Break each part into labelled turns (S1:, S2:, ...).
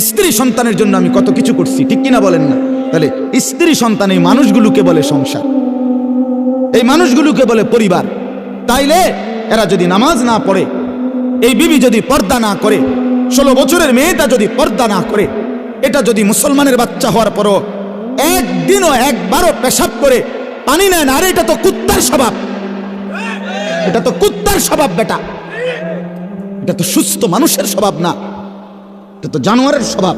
S1: স্ত্রী সন্তানের জন্য আমি কত কিছু করছি, ঠিক কিনা বলেন না? তাহলে স্ত্রী সন্তান এই মানুষগুলোকে বলে সংসার। এই মানুষগুলোকে বলে পরিবার। তাইলে এরা যদি নামাজ না পড়ে, এই বিবি যদি পর্দা না করে, ষোলো বছরের মেয়েটা যদি পর্দা না করে, এটা যদি মুসলমানের বাচ্চা হওয়ার পরও একদিনও একবারও পেশাব করে পানি নেয় না, আরে এটা তো কুত্তার স্বভাব। এটা তো কুত্তার স্বভাব, বেটা। এটা তো সুস্থ মানুষের স্বভাব না। এটা তো জানোয়ারের স্বভাব।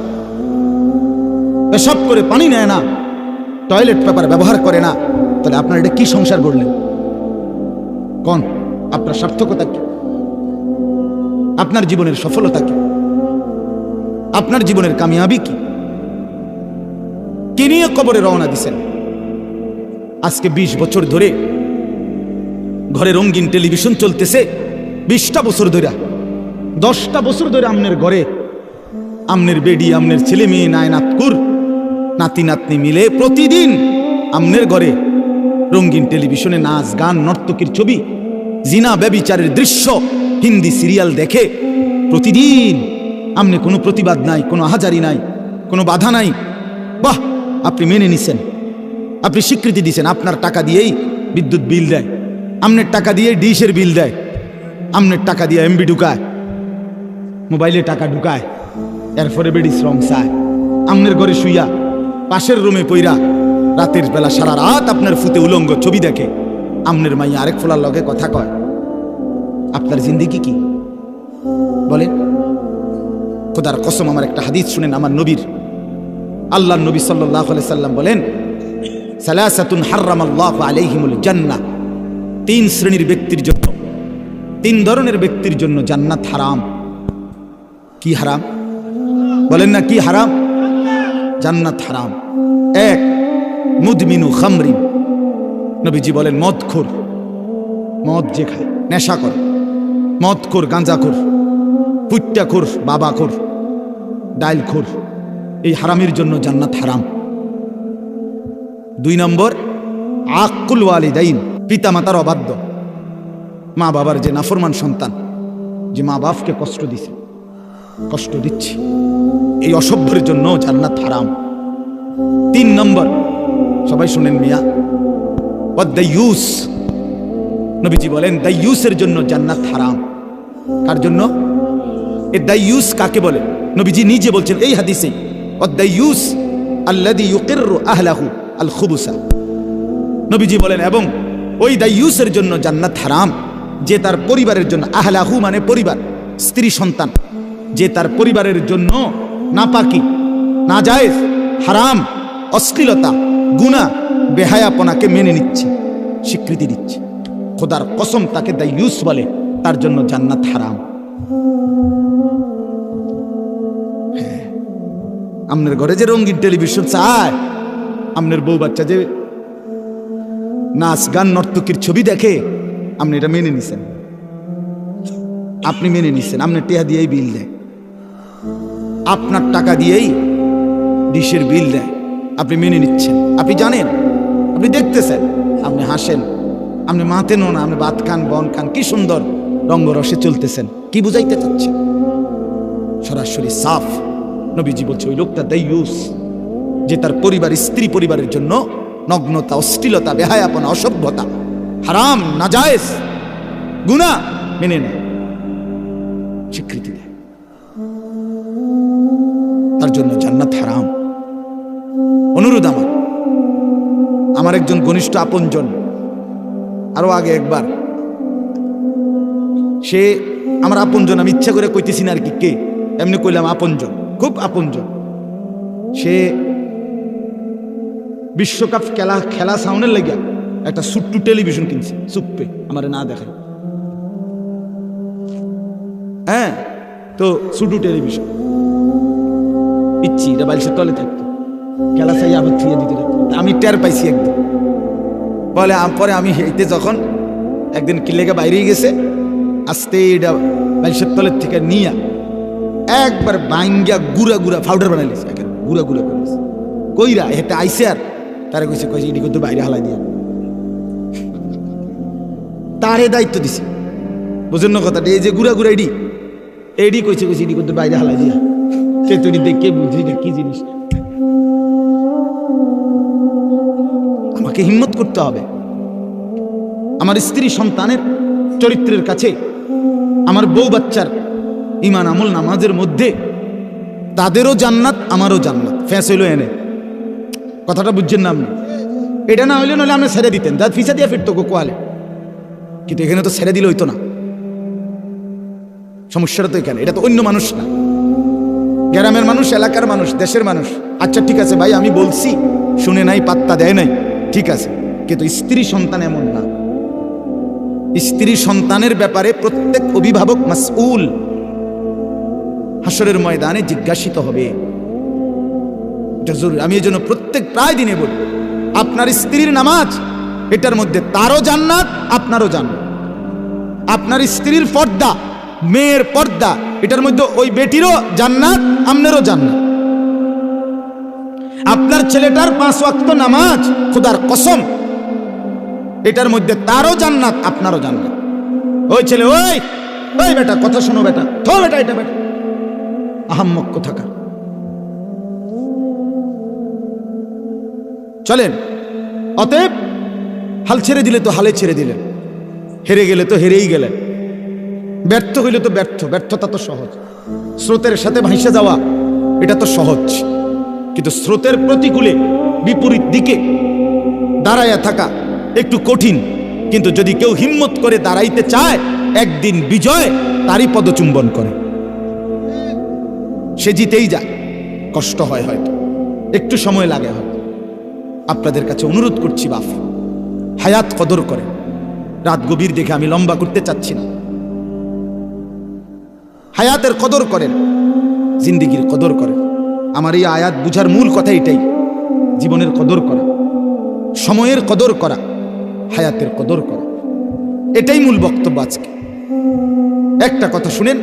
S1: পেশাব করে পানি নেয় না, টয়লেট পেপার ব্যবহার করে না। তাহলে আপনার এটা কি সংসার করলেন কোন, আপনার সার্থকতা কি? আপনার জীবনের সফলতা কি? আপনার জীবনের কামিয়াবি কি? কে নিয়ে কবরে রওনা দিছেন? আজকে ২০ বছর ধরে ঘরে রঙিন টেলিভিশন চলতেছে, বিশটা বছর ধরে। দশটা বছর ধরে আমনের ঘরে আমনের বেডি, আমনের ছেলে মেয়ে নায়নাতকুর নাতি নাতনি মিলে প্রতিদিন আমনের ঘরে রঙিন টেলিভিশনে নাচ, গান, নর্তকীর ছবি, জিনা ব্যবিচারের দৃশ্য, হিন্দি সিরিয়াল দেখে প্রতিদিন আমনে কোনো প্রতিবাদ নাই, কোনো আহাজারি নাই, কোনো বাধা নাই। বাহ, আপনি মেনে নিছেন। আপনি স্বীকৃতি দিছেন, আপনার টাকা দিয়েই বিদ্যুৎ বিল দেয়। আমনের টাকা দিয়ে ডিশের বিল দেয়। আমনের টাকা দিয়ে এমবি ঢুকায়। মোবাইলে টাকা ঢুকায়। এরপরে বেডি শ্রম চায়। আমনের ঘরে শুইয়া পাশের রুমে পইরা রাতের বেলা সারা রাত আপনার ফুতে উলঙ্গ ছবি দেখে। আমনের মাইয়া আরেক ফোলার লগে কথা কয়, আপনার জিন্দিগি কি? বলেন খোদার কসম, আমার একটা হাদিস শুনেন আমার নবীর। আল্লাহ নবী সাল্লাহ সাল্লাম বলেন, সালাসাতুন হার্রাম আল্লাহ আলাইহিমুল জান্নাহ। তিন শ্রেণির ব্যক্তির জন্য, তিন ধরনের ব্যক্তির জন্য জান্নাত হারাম। কি হারাম? বলেন না কি হারাম? জান্নাত হারাম। এক, মুদমিনু খামরিন। নবীজি বলেন মদ খোর মদ যে খায়, নেশা কর। মদ খোর গাঁজা খোর পুট্টা খোর বাবা খোর ডাইল খোর এই হারামের জন্য জান্নাত হারাম। দুই নম্বর, আকুল ওয়ালিদাইন পিতা মাতার অবাধ্য। মা বাবার যে নাফরমান সন্তান, যে মা বাপকে কষ্ট দিছে। কষ্ট দিচ্ছে। এই অসভ্যের জন্য জান্নাত হারাম। তিন নম্বর, সবাই শুনেন মিয়া। ইউস। নবীজি বলেন দাইয়ুসের জন্য জান্নাত হারাম। কার জন্য? এ দাইয়ুস কাকে বলে? নবীজি নিজে বলছেন এই হাদিসে অদ্দাইয়ুস আল্লাদি ইউকিররু আহলাহু আল খুবুসা নবীজি বলেন, এবং ওই দাইয়ুসের জন্য জান্নাত হারাম, যে তার পরিবারের জন্য আহলাহু মানে পরিবার, স্ত্রী সন্তান। যে তার পরিবারের জন্য নাপাকি, নাজায়েজ, হারাম, অশ্লীলতা গুণা বেহায়াপনাকে মেনে নিচ্ছে, স্বীকৃতি দিচ্ছে। খোদার কসম তাকে দাইয়ুস বলে, তার জন্য জান্নাত হারাম। হ্যাঁ। আমনের ঘরে যে রঙিন টেলিভিশন চায় আপনার বউ বাচ্চা যে নাচ গান নর্তকীর ছবি দেখে, আপনি এটা মেনে নিছেন। আপনি মেনে নিছেন, আপনি টেহা দিয়েই বিল দেয়। আপনার টাকা দিয়েই ডিশের বিল দেয়। আপনি মেনে নিচ্ছেন। আপনি জানেন, আপনি দেখতেছেন, আপনি হাসেন, আপনি মাতেনও না, আপনি বাত খান, বন খান, কি সুন্দর রঙ্গরসে চলতেছেন। কি বুঝাইতে চাচ্ছেন? সরাসরি সাফ নবীজি বলছে, ওই লোকটা দাইয়ুস যে তার পরিবার, স্ত্রী পরিবারের জন্য নগ্নতা, অশ্লীলতা, বেহায়াপনা, অসভ্যতা, হারাম, নাজায়েজ গুণা মেনে নেয়। স্বীকৃতি দেয়। তার জন্য জান্নাত হারাম। অনুরোধ আমার। আমার একজন ঘনিষ্ঠ আপনজন, আরও আগে একবার। সে আমার আপনজন, আমি ইচ্ছা করে কইতেছি না আর কি কে। এমনি কইলাম আপনজন, খুব আপনজন। সে বিশ্বকাপ খেলা খেলা সাউনের লাগিয়া একটা সুট্টু টেলিভিশন কিনছে, সুপ্পে, আমার না দেখে। হ্যাঁ তো সুটু টেলিভিশন। ইচ্ছি, এটা বাইশের তলে থাকতো। খেলা চাই আবার থুয়ে দিতে আমি টের পাইছি একদিন। বলে পরে আমি হেঁটে যখন একদিন কিলেকে বাইরে গেছে, আস্তে এটা বাইশের তলের থেকে নিয়া একবার বাইঙ্গা গুড়া গুড়া পাউডার বানাইলিস একের গুড়া গুড়া করিস কইরা হেতে আইসে আর, তারা কইছে কইছে এটি কিন্তু বাইরে হালাই দিয়া। তারে দায়িত্ব দিছে। বুঝেন না কথাটা, এই যে গুড়া গুড়া এডি এডি কইছে কইছে এটি কিন্তু বাইরে হালাই দিয়া। তেতুরি দেখে বুঝি না কি জিনিস? আমাকে হিম্মত করতে হবে। আমার স্ত্রী সন্তানের চরিত্রের কাছে, আমার বউ বাচ্চার ইমান আমল নামাজের মধ্যে, তাদেরও জান্নাত, আমারও জান্নাত। ফ্যাঁস হইল এনে। কথাটা বুঝছেন না আপনি? এটা না হইলে নাহলে আপনি ছেড়ে দিতেন। তার ফিসা দিয়ে ফিরতো কোয়ালে। কিন্তু এখানে তো ছেড়ে দিলে হইতো না। সমস্যাটা তো এখানে। এটা তো অন্য মানুষ না। গ্রামের মানুষ, এলাকার মানুষ, দেশের মানুষ। আচ্ছা ঠিক আছে ভাই, আমি বলছি, শুনে নাই, পাত্তা দেয় নাই। ঠিক আছে, কিন্তু স্ত্রী সন্তান এমন না। স্ত্রী সন্তানের ব্যাপারে প্রত্যেক অভিভাবক মাসউল। হাসরের ময়দানে জিজ্ঞাসিত হবে আমি এই জন্য প্রত্যেক প্রায় দিনে বলি, আপনার স্ত্রীর নামাজ, এটার মধ্যে তারও জান্নাত, আপনারও জান্নাত। আপনার স্ত্রীর পর্দা মেয়ের পর্দা, এটার মধ্যে ওই বেটিরও জান্নাত, আমনেরও জান্নাত। আপনার ছেলেটার পাঁচ ওয়াক্ত নামাজ, খুদার কসম, এটার মধ্যে তারও জান্নাত, আপনারও জান্নাত। ওই ছেলে, ওই ওই বেটা, কথা শোনো বেটা, থো বেটা, এটা বেটা। আহাম্মক কোথাকার। চলেন, অতএব হাল ছেড়ে দিলে তো হালে ছেড়ে দিলেন, হেরে গেলে তো হেরেই গেলেন। ব্যর্থ হইলে তো ব্যর্থ, ব্যর্থতা তো সহজ। স্রোতের সাথে ভাইসে যাওয়া, এটা তো সহজ। কিন্তু স্রোতের প্রতিকূলে বিপরীত দিকে দাঁড়াইয়া থাকা একটু কঠিন। কিন্তু যদি কেউ হিম্মত করে দাঁড়াইতে চায়, একদিন বিজয় তারই পদচুম্বন করে। সে জিতেই যায়, কষ্ট হয় হয়তো। একটু সময় লাগে হয়তো। আপনাদের কাছে অনুরোধ করছি বাপ হায়াত কদর করে। রাত গভীর দেখে আমি লম্বা করতে চাচ্ছি না। হায়াতের কদর করেন, জিন্দিগির কদর করেন। আমার এই আয়াত বুঝার মূল কথা এটাই, জীবনের কদর করা, সময়ের কদর করা, হায়াতের কদর করা। এটাই মূল বক্তব্য আজকে। একটা কথা শুনেন,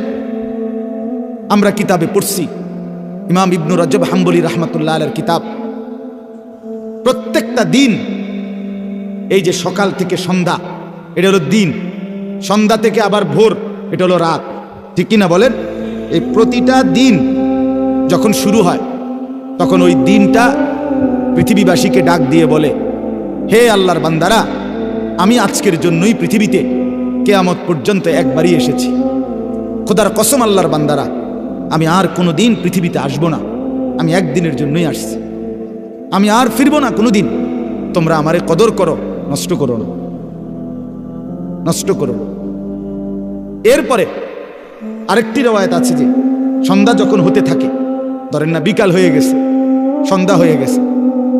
S1: আমরা কিতাবে পড়ছি, ইমাম ইবনু রজব হাম্বলি রহমতুল্লাহ আলের কিতাব। প্রত্যেকটা দিন, এই যে সকাল থেকে সন্ধ্যা, এটা হলো দিন, সন্ধ্যা থেকে আবার ভোর, এটা হলো রাত। ঠিক কিনা বলেন? এই প্রতিটা দিন যখন শুরু হয়, তখন ওই দিনটা পৃথিবীবাসীকে ডাক দিয়ে বলে, হে আল্লাহর বান্দারা, আমি আজকের জন্যই পৃথিবীতে কেয়ামত পর্যন্ত একবারই এসেছি। খোদার কসম আল্লাহর বান্দারা, আমি আর কোনো দিন পৃথিবীতে আসব না। আমি একদিনের জন্যই আসছি। আমি আর ফিরবো না কোনো দিন তোমরা আমারে কদর করো, নষ্ট করো না। নষ্ট করো এরপরে আরেকটি রেওয়ায়ত আছে যে, সন্ধ্যা যখন হতে থাকে, ধরেন না বিকাল হয়ে গেছে, সন্ধ্যা হয়ে গেছে,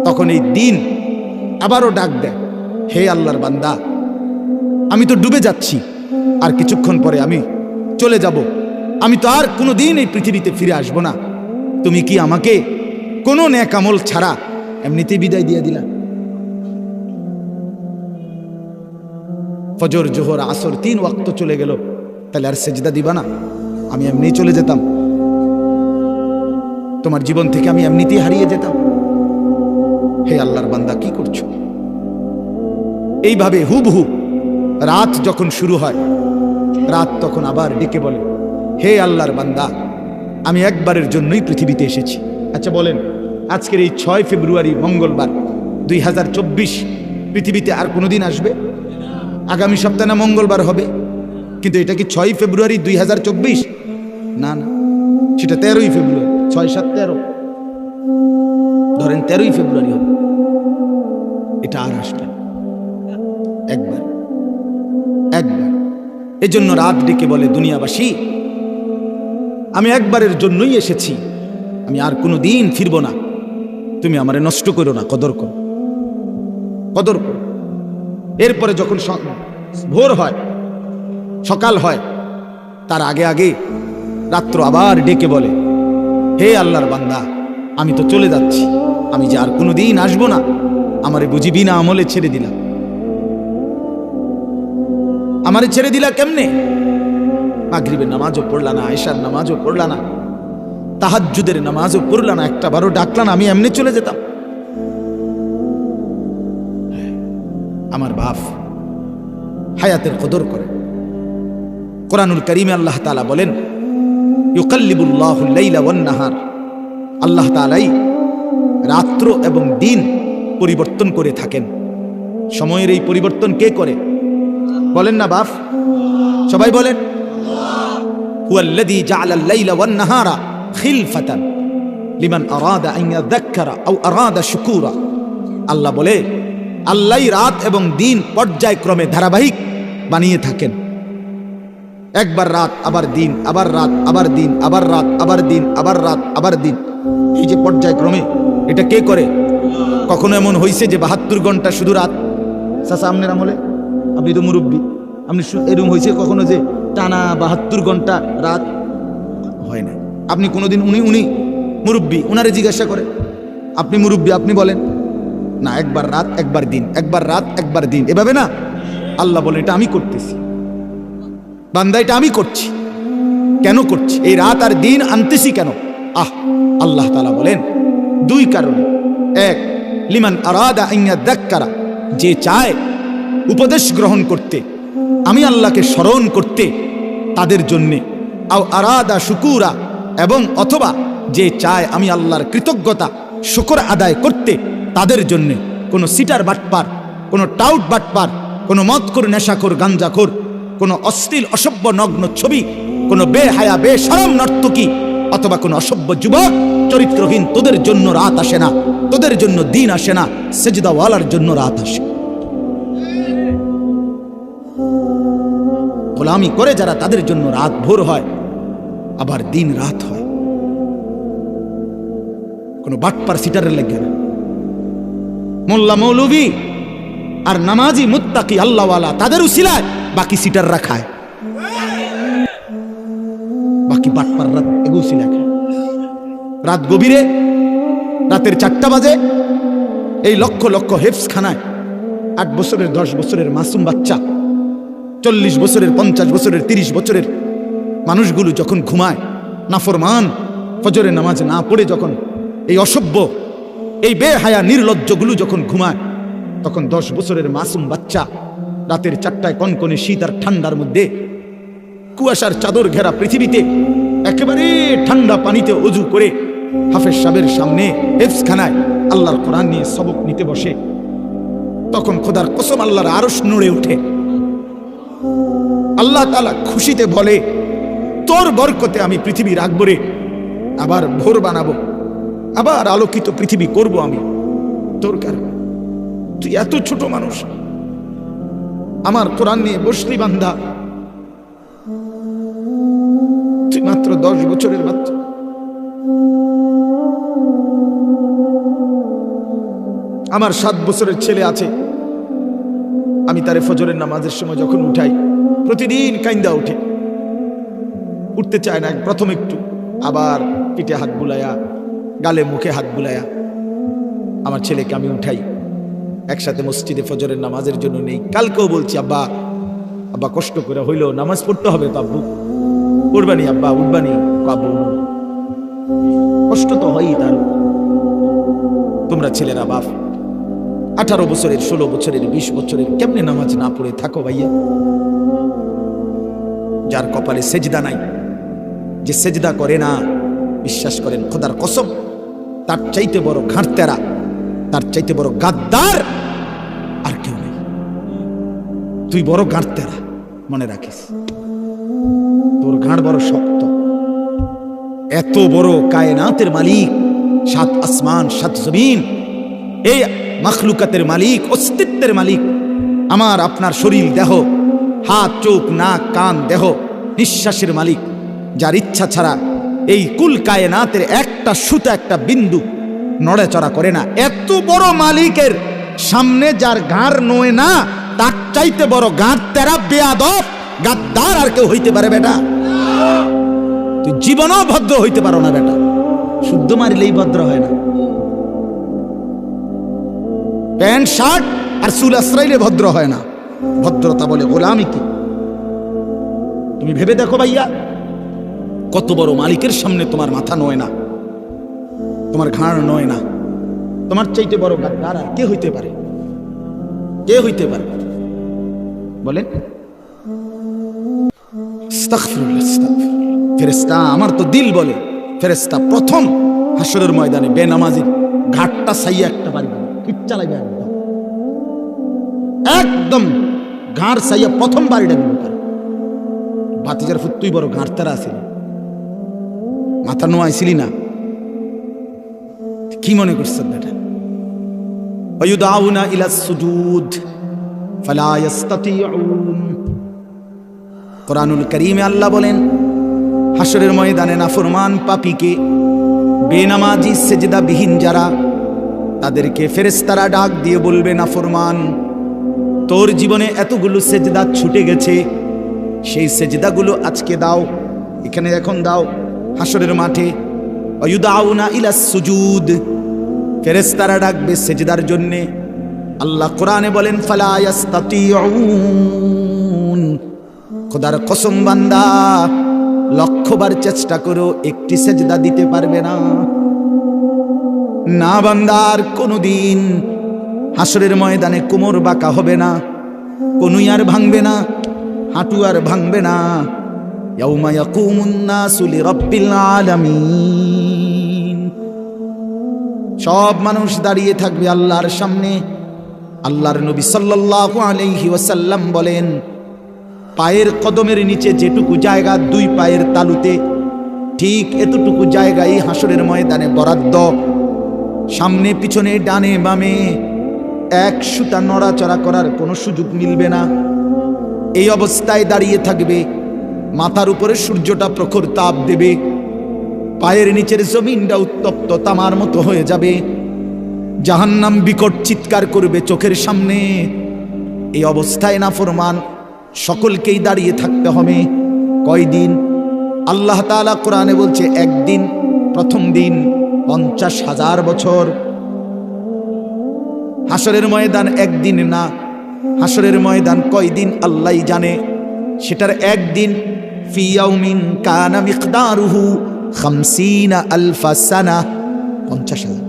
S1: তখন এই দিন আবারও ডাক দেয়, হে আল্লাহর বান্দা, আমি তো ডুবে যাচ্ছি, আর কিছুক্ষণ পরে আমি চলে যাব, আমি তো আর কোনো দিন এই পৃথিবীতে ফিরে আসব না, তুমি কি আমাকে কোনো ন্যাকামল ছাড়া এমনিতেই বিদায় দিয়ে দিলা? ফজর, জোহর, আসর তিন ওয়াক্ত চলে গেল তাহলে আর সেজদা দিবা না। আমি এমনি চলে যেতাম। তোমার জীবন থেকে আমি এমনিতেই হারিয়ে যেতাম। হে আল্লাহর বান্দা, কি করছ? এইভাবে হুবহু রাত যখন শুরু হয়, রাত তখন আবার ডেকে বলে, হে আল্লাহর বান্দা, আমি একবারের জন্যই পৃথিবীতে এসেছি। আচ্ছা বলেন, আজকের এই ছয় ফেব্রুয়ারি, মঙ্গলবার, দুই হাজার চব্বিশ, পৃথিবীতে আর কোনোদিন আসবে? আগামী সপ্তাহে না মঙ্গলবার হবে? কিন্তু এটা কি ছয় ফেব্রুয়ারি দুই হাজার চব্বিশ? না না। সেটা তেরোই ফেব্রুয়ারি। ছয় সাত তেরো। ধরেন তেরোই ফেব্রুয়ারি হবে। এটা আর আসবে। একবার। একবার। এজন্য রাত ডেকে বলে, দুনিয়াবাসী, আমি একবারের জন্যই এসেছি। আমি আর কোনো দিন ফিরব না। তুমি আমারে নষ্ট করো না, কদর করো। কদর করো। এরপরে যখন ভোর হয় সকাল হয়। তার আগে আগে রাত্র আবার ডেকে বলে, হে আল্লাহর বান্দা, আমি তো চলে যাচ্ছি। আমি যে আর কোনো দিন আসব না, আমারে বুঝি বিনা আমলে ছেড়ে দিলাম আমারে ছেড়ে দিলা কেমনে? মাগরিবের নামাজও পড়লা না আয়সার নামাজও পড়লা না, তাহাজ্জুদের নামাজও পড়লা না, একটা বারো ডাকলা না, আমি এমনি চলে যেতাম। আমার বাপ হায়াতের কদর করে। কোরআনুল করিমে আল্লাহ তালা বলেন নাহার। আল্লাহ তালাই রাত্র এবং দিন পরিবর্তন করে থাকেন। সময়ের এই পরিবর্তন কে করে? বলেন না বাপ। সবাই বলেন। আল্লাহ বলে আল্লাহই রাত এবং দিন পর্যায়ক্রমে ধারাবাহিক বানিয়ে থাকেন। একবার রাত, আবার দিন, আবার রাত, আবার দিন, আবার রাত, আবার দিন, আবার রাত, আবার দিন। এই যে পর্যায়ক্রমে এটা কে করে? কখনো এমন হয়েছে যে বাহাত্তর ঘণ্টা শুধু রাত? চাষা আপনার আমলে? আপনি তো মুরব্বী। আপনি এরকম হয়েছে কখনো যে টানা বাহাত্তর ঘণ্টা রাত? হয় না আপনি কোনোদিন উনি উনি মুরব্বী, উনারে জিজ্ঞাসা করে। আপনি মুরব্বী, আপনি বলেন। না, একবার রাত, একবার দিন, একবার রাত, একবার দিন। এভাবে না? আল্লাহ বলে, এটা আমি করতেছি। বান্দা, এটা আমি করছি। কেন করছি? এই রাত আর দিন আনতেছি কেন? আহ, আল্লাহ তালা বলেন, দুই কারণে। এক, লিমান আরাদা আইয়া দাক্কারা যে চায় উপদেশ গ্রহণ করতে, আমি আল্লাহকে স্মরণ করতে তাদের জন্যে। আও আরাদা শুকুরা, এবং অথবা যে চায় আমি আল্লাহর কৃতজ্ঞতা, শুকর আদায় করতে তাদের জন্যে। কোনো সিটার বাটপার, কোনো টাউট বাটপার, কোনো মদখোর, নেশাখোর, গাঞ্জাখোর কোনো অশ্লীল, অসভ্য, নগ্ন ছবি, কোনো বেহায়া, বেসরম নর্তকী অথবা কোনো অসভ্য যুবক চরিত্রহীন, তোদের জন্য রাত আসে না, তোদের জন্য দিন আসে না, সেজদাওয়ালার জন্য রাত আসে। গোলামি করে যারা তাদের জন্য রাত ভোর হয়, আবার দিন রাত হয়। কোনো বাটপার সিটারের লেগে না। মোল্লা মৌলভী আর নামাজি মুত্তাকি আল্লাহওয়ালা তাদের উসিলায় বাকি সিটাররা খায়। বাকি বাটপার রাত এগুসিলা খায়। রাত গভীরে, রাতের চারটা বাজে, এই লক্ষ লক্ষ হেফস খানায় আট বছরের, দশ বছরের মাসুম বাচ্চা, চল্লিশ বছরের, পঞ্চাশ বছরের, তিরিশ বছরের মানুষগুলো যখন ঘুমায়, নাফরমান ফজরের নামাজ না পড়ে যখন এই অসভ্য, এই বেহায়া নির্লজ্জগুলো যখন ঘুমায় তখন দশ বছরের মাসুম বাচ্চা রাতের চারটায় কনকনে শীত আর ঠান্ডার মধ্যে কুয়াশার চাদর ঘেরা পৃথিবীতে একেবারে ঠান্ডা পানিতে অজু করে হাফেজ সাহেবের সামনে হেফসখানায় আল্লাহর কোরআন নিয়ে সবক নিতে বসে। তখন খোদার কসম আল্লাহর আরশ নড়ে ওঠে। আল্লাহ তালা খুশিতে বলে, তোর বরকতে আমি পৃথিবী রাখব রে, আবার ভোর বানাবো, আবার আলোকিত পৃথিবী করব আমি। তোর কারণে তুই এত ছোট মানুষ। আমার কোরআন নিয়ে বসলি বান্ধা তুই মাত্র দশ বছরের বাচ্চা। আমার সাত বছরের ছেলে আছে। আমি তারে ফজরের নামাজের সময় যখন উঠাই, প্রতিদিন কাইন্দা উঠে। উঠতে চায় না, প্রথম একটু। আবার পিঠে হাত বুলায়া, গালে মুখে হাত বুলায়া। আমার ছেলেকে আমি উঠাই। একসাথে মসজিদে ফজরের নামাজের জন্য নেই। কালকেও বলছি, আব্বা আব্বা, কষ্ট করে হইলেও নামাজ পড়তে হবে তো, আব্বু। উঠবানি আব্বা উঠবানি আব্বু কষ্ট তো হয়ই তার। তোমরা ছেলেরা বাপ, আঠারো বছরের, ষোলো বছরের, বিশ বছরের কেমনে নামাজ না পড়ে থাকো ভাইয়া? যার কপালে সেজদা নাই, যে সেজদা করে না, বিশ্বাস করেন, খোদার কসম, তার চাইতে বড় ঘাঁটতেরা তার চাইতে বড় গাদ্দার আর কেউ নেই। তুই বড় গাঁটতেরা মনে রাখিস। তোর ঘাড় বড় শক্ত। এত বড় কায়নাতের মালিক, সাত আসমান, সাত জমিন। এই মখলুকাতের মালিক, অস্তিত্বের মালিক। আমার, আপনার শরীর দেহ, হাত, চোখ, নাক, কান, দেহ, নিঃশ্বাসের মালিক। যার ইচ্ছা ছাড়া এই কুল কায়নাতের একটা সুতা, একটা বিন্দু নড়াচড়া করে না। এত বড় মালিকের সামনে যার গাঁর নয় না, তার চাইতে বড় গাঁর তেরা বেয়াদব, গাদ্দার আর কেউ হইতে পারে বেটা। তুই জীবনও ভদ্র হইতে পারো না বেটা। শুদ্ধ মারিলেই ভদ্র হয় না। প্যান্ট, শার্ট আর চুল আশ্রাইলে ভদ্র হয় না। ভদ্রতা বলে গোলামি কি? তুমি ভেবে দেখো ভাইয়া, কত বড় মালিকের সামনে তোমার মাথা নয় না। তোমার ঘাড় নয় না। তোমার চাইতে বড় আর কে হইতে পারে? কে হইতে পারে? বলেন। ফেরেশতা আমার তো দিল বলে। ফেরেশতা প্রথম হাসরের ময়দানে বেনামাজির ঘাটটা সাইয়া একটা বাড়ি ফিট চালাইবে একদম একদম ঘাড় সাইয়া প্রথম বাড়িটা দিবে তার বাতিজার ফুট তুই বড় ঘাড় তারা আসিল মাথা নোয়া আইছিলি না? কি মনে করছেন বেটা অয়ুদাউনা ইলা সুদুদ, ফালা ইস্তাতিউন কোরআনুল করিমে আল্লাহ বলেন হাসরের ময়দানে নাফরমান পাপীকে বেনামাজি সেজদা বিহীন যারা, তাদেরকে ফেরেস্তারা ডাক দিয়ে বলবে, নাফরমান, তোর জীবনে এতগুলো সেজদা ছুটে গেছে, সেই সেজদাগুলো আজকে দাও, এখানে এখন দাও হাসরের মাঠে অয়ুদাউনা ইলা সুজুদ ফেরেস্তারা ডাকবে সেজদার জন্যে। আল্লাহ কোরআনে বলেন খোদার কসম বান্দা লক্ষবার চেষ্টা করো, একটি সেজদা দিতে পারবে না। না বান্দার কোনোদিন হাসরের ময়দানে কোমর বাঁকা হবে না, কোনুই আর ভাঙবে না, হাঁটু আর ভাঙবে না। ইয়াউমা ইয়াকুমুন নাসু লিরাব্বিল আলামিন। সব মানুষ দাঁড়িয়ে থাকবে আল্লাহর সামনে। আল্লাহর নবী সাল্লাল্লাহু আলাইহি ওয়াসাল্লাম বলেন, পায়ের কদমের নিচে যেটুকু জায়গা, দুই পায়ের তালুতে ঠিক এতটুকু জায়গায় হাসরের ময়দানে বরাদ্দ। সামনে, পিছনে, ডানে, বামে এক সুতা নড়াচড়া করার কোনো সুযোগ মিলবে না। এই অবস্থায় দাঁড়িয়ে থাকবে, মাথার উপরে সূর্যটা প্রখর তাপ দেবে। পায়ের নিচের জমিনটা উত্তপ্ত, তামার মতো হয়ে যাবে। জাহান্নাম বিকট চিৎকার করবে চোখের সামনে। এই অবস্থায় না ফরমান সকলকেই দাঁড়িয়ে থাকতে হবে। কয়দিন? আল্লাহ তাআলা কোরআনে বলছে, একদিন, প্রথম দিন, পঞ্চাশ হাজার বছর। হাসরের ময়দান একদিন না হাসরের ময়দান কয়দিন আল্লাহ জানে। সেটার একদিন ফিয়াউমিন কানা মিকদারুহু পঞ্চাশ হাজার।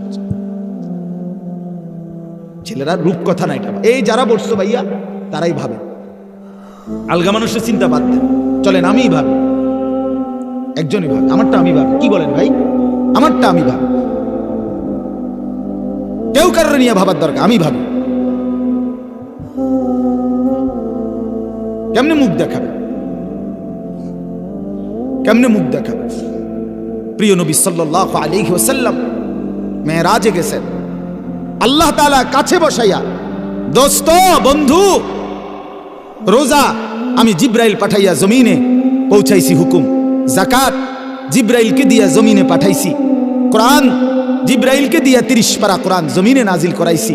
S1: ছেলেরা রূপ কথা না এটা এই যারা বসছো ভাইয়া, তারাই ভাবে। আলগা মানুষের চিন্তা বাদ চলেন, আমিই ভাবি। একজনই ভাবে। আমারটা আমি ভাবি। কি বলেন ভাই? আমারটা আমি ভাবি। কেউ কারোর নিয়ে ভাবার দরকার, আমি ভাবি। কেমনে মুখ দেখাবে? কেমনে মুখ দেখাবে? প্রিয় নবী সাল্লাহ আলাইহি ওয়াসাল্লাম মেয়েরাজে গেছেন। আল্লাহ তাআলা কাছে বসাইয়া, দোস্ত, বন্ধু, রোজা আমি জিব্রাইল পাঠাইয়া জমিনে পৌঁছাইছি হুকুম। জাকাত জিব্রাইলকে দিয়া জমিনে পাঠাইছি। কোরআন জিব্রাইলকে দিয়া তিরিশ পারা কোরআন জমিনে নাজিল করাইছি।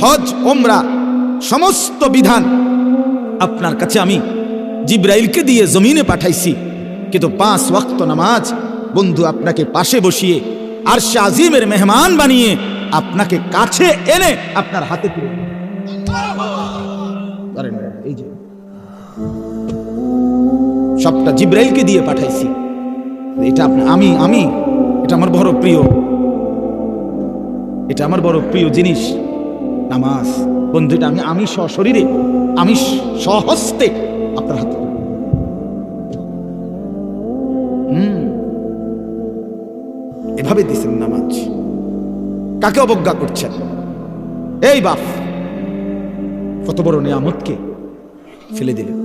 S1: হজ ওমরা সমস্ত বিধান আপনার কাছে আমি জিব্রাইলকে দিয়ে জমিনে পাঠাইছি। কিন্তু পাঁচ ওয়াক্ত নামাজ বন্ধু আপনাকে পাশে বসিয়ে আর আজিমের মেহমান বানিয়ে আপনাকে কাছে এনে আপনার হাতে তুলে। ধরেন, এই যে। সবটা জিব্রাইলকে দিয়ে পাঠাইছি। এটা আমি আমি এটা আমার বড় প্রিয়। এটা আমার বড় প্রিয় জিনিস নামাজ। বন্ধু এটা আমি আমি সশরীরে আমি সহস্তে আপনার হাতে হুম। এভাবে দিছেন নামাজ। কাকে অবজ্ঞা করছেন? এই বাপ, কত বড় নিয়ামতকে ফেলে দিলেন।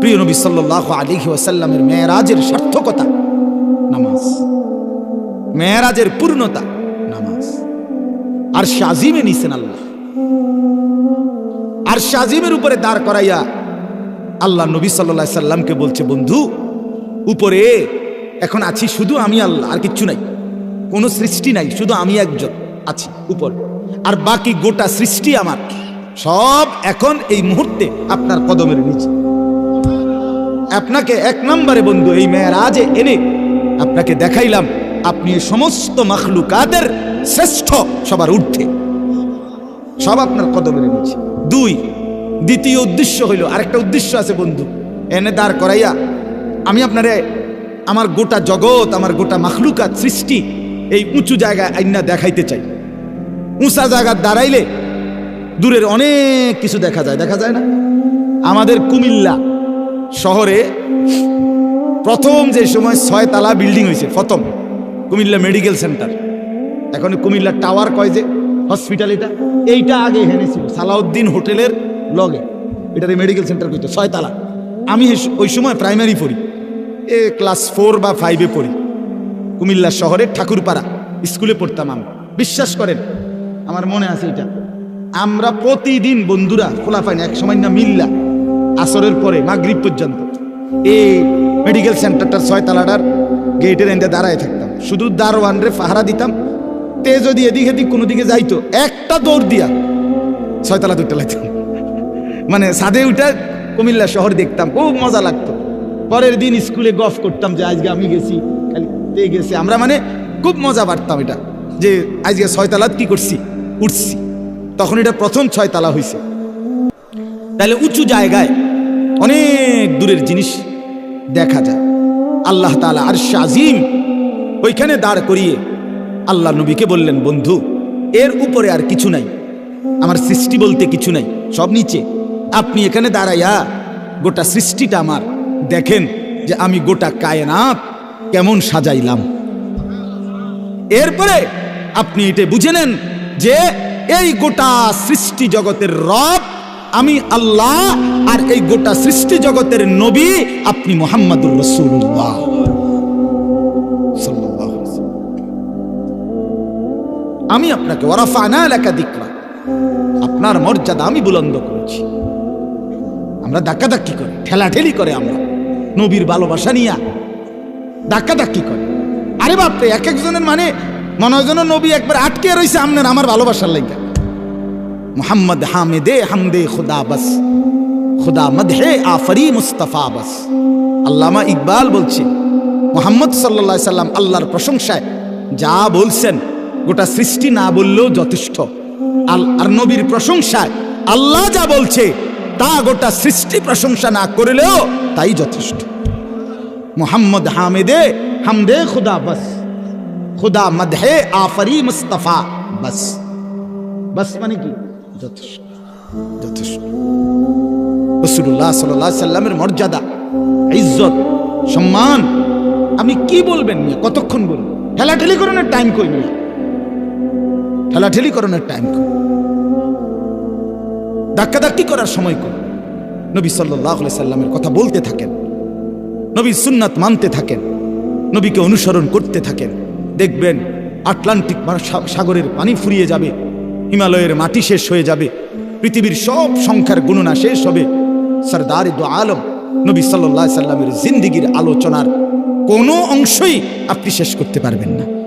S1: প্রিয় নবী সাল্লাহ আলিহি ওয়াসাল্লামের মেয়েরাজের সার্থকতা, নামাজ। মেয়েরাজের পূর্ণতা, নামাজ। আর শাজিমে নিছেন আল্লাহ। আর শাজিমের উপরে দাঁড় করাইয়া আল্লাহ নবী সাল্লাহ সাল্লামকে বলছে, বন্ধু, উপরে এখন আছি শুধু আমি আল্লাহ, আর কিচ্ছু নাই। কোনো সৃষ্টি নাই, শুধু আমি একজন আছি উপর। আর বাকি গোটা সৃষ্টি আমার। সব এখন এই মুহূর্তে আপনার কদমের নিচে। আপনাকে এক নম্বরে বন্ধু, এই মেয়ের মেয়েরাজে এনে আপনাকে দেখাইলাম, আপনি সমস্ত মাখলুকাদের শ্রেষ্ঠ সবার ঊর্ধ্বে। সব আপনার কদমের নিচে। দুই, দ্বিতীয় উদ্দেশ্য হইল, আরেকটা উদ্দেশ্য আছে বন্ধু, এনে দাঁড় করাইয়া আমি আপনারে আমার গোটা জগৎ, আমার গোটা মাখলুকাত সৃষ্টি এই উঁচু জায়গায় আইনা দেখাইতে চাই। উঁচা জায়গা দাঁড়াইলে দূরের অনেক কিছু দেখা যায় দেখা যায় না? আমাদের কুমিল্লা শহরে প্রথম যে সময় ছয় তালা বিল্ডিং হয়েছে, প্রথম কুমিল্লা মেডিকেল সেন্টার। এখন কুমিল্লা টাওয়ার কয় যে হসপিটাল এটা? এইটা আগে এখানে ছিল, সালাউদ্দিন হোটেলের লগে। এটারে মেডিকেল সেন্টার কইতো, ছয়তলা। আমি এস- ওই সময় প্রাইমারি পড়ি। এ ক্লাস ফোর বা ফাইভে পড়ি। কুমিল্লা শহরের ঠাকুরপাড়া স্কুলে পড়তাম আমি বিশ্বাস করেন, আমার মনে আছে এটা। আমরা প্রতিদিন বন্ধুরা খোলা পাই না এক সময় না মিল্লা, আসরের পরে, মাগরিব পর্যন্ত এই মেডিকেল সেন্টারটার ছয়তলাটার গেটের এন্ডে দাঁড়ায় থাকতাম। শুধু দারোয়ান রে পাহারা দিতাম। তে যদি এদিক এদিক কোনো দিকে যাইতো, একটা দৌড় দিয়া ছয়তলা দুইটা লাগতাম মানে সাদে উঠে কুমিল্লা শহর দেখতাম, খুব মজা লাগতো। পরের দিন স্কুলে গফ করতাম যে আজকে আমি গেছি, খালি তে গেছে। আমরা মানে খুব মজা পারতাম এটা, যে আজকে ছয়তলাত কি করছি? উঠছি। তখন এটা প্রথম ছয়তলা হয়েছে তাহলে উঁচু জায়গায় অনেক দূরের জিনিস দেখা যায়। আল্লাহ তালা আর শাজিম ওইখানে দাঁড় করিয়ে আল্লাহ নবীকে বললেন, বন্ধু, এর উপরে আর কিছু নাই। আমার সৃষ্টি বলতে কিছু নাই। সব নিচে। আপনি এখানে দাঁড়াইয়া গোটা সৃষ্টিটা আমার। দেখেন যে আমি গোটা কায়নাত কেমন সাজাইলাম। এরপরে আপনি এটা বুঝে নেন যে এই গোটা সৃষ্টি জগতের রব আমি আল্লাহ আর এই গোটা সৃষ্টি জগতের নবী আপনি মোহাম্মদুর রসুল্লাহ আমি আপনাকে ওরাফানা এলাকা দিকরা আপনার মর্যাদা আমি বুলন্দ করেছি। আমরা ধাক্কাধাক্কি করি, ঠেলাঠেলি করে আমরা। নবীর ভালোবাসা নিয়া ধাক্কাধাক্কি করে। আরে বাপরে, এক একজনের মানে মনে হয় যেন নবী একবার আটকে রয়েছে আমনের আমার ভালোবাসার লাইগা মোহাম্মদ হামেদে হামদে খুদা বাস, খুদা মদহে আফরি মুস্তফা বাস। আল্লামা ইকবাল বলছে, মোহাম্মদ সাল্লা সাল্লাম আল্লাহর প্রশংসায় যা বলছেন, গোটা সৃষ্টি না বললেও যথেষ্ট। আর নবীর প্রশংসায় আল্লাহ যা বলছে তা গোটা সৃষ্টি প্রশংসা না করলেও তাই যথেষ্ট। মোহাম্মদ হামেদে হামদে খুদা বস, খুদা মদহে আফরি মুস্তফা বস। বস মানে কি? যথেষ্ট। যথেষ্ট। রসুল্লাহ সাল্লাহ সাল্লামের মর্যাদা, ইজ্জত, সম্মান আমি কি বলবেন মিয়া? কতক্ষণ বলবেন ঠেলাঠেলি করণের টাইম কই মিয়া? ঠেলাঠেলি করণের টাইম কই? ধাক্কাধাক্কি করার সময় কই নবী সাল্লাহ সাল্লামের কথা বলতে থাকেন। নবীর সুন্নাত মানতে থাকেন। নবীকে অনুসরণ করতে থাকেন। দেখবেন আটলান্টিক সাগরের পানি ফুরিয়ে যাবে, হিমালয়ের মাটি শেষ হয়ে যাবে, পৃথিবীর সব সংখ্যার গণনা শেষ হবে। সরদার দু আলম নবী সাল্লাহ সাল্লামের জিন্দিগির আলোচনার কোনো অংশই আপনি শেষ করতে পারবেন না।